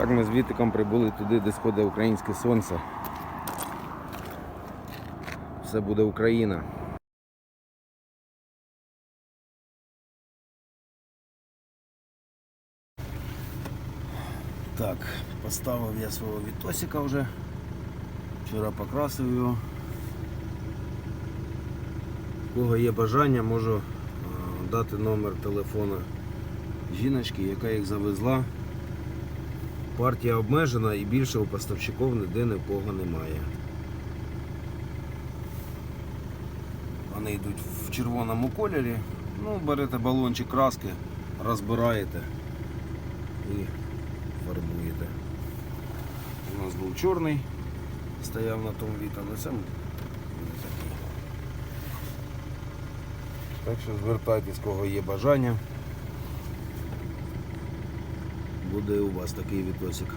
Так ми з Вітиком прибули туди, де сходить українське сонце. Все буде Україна. Так, поставив я свого Вітосика вже. Вчора покрасив його. У кого є бажання, можу е, дати номер телефона жіночки, яка їх завезла. Партія обмежена і більше у поставщиків ніде ні в кого немає. Вони йдуть в червоному кольорі. Ну, берете балончик краски, розбираєте і фарбуєте. У нас був чорний, стояв на тому віта, але це. Так що звертайтесь, кого є бажання. Буде у вас такий відосик.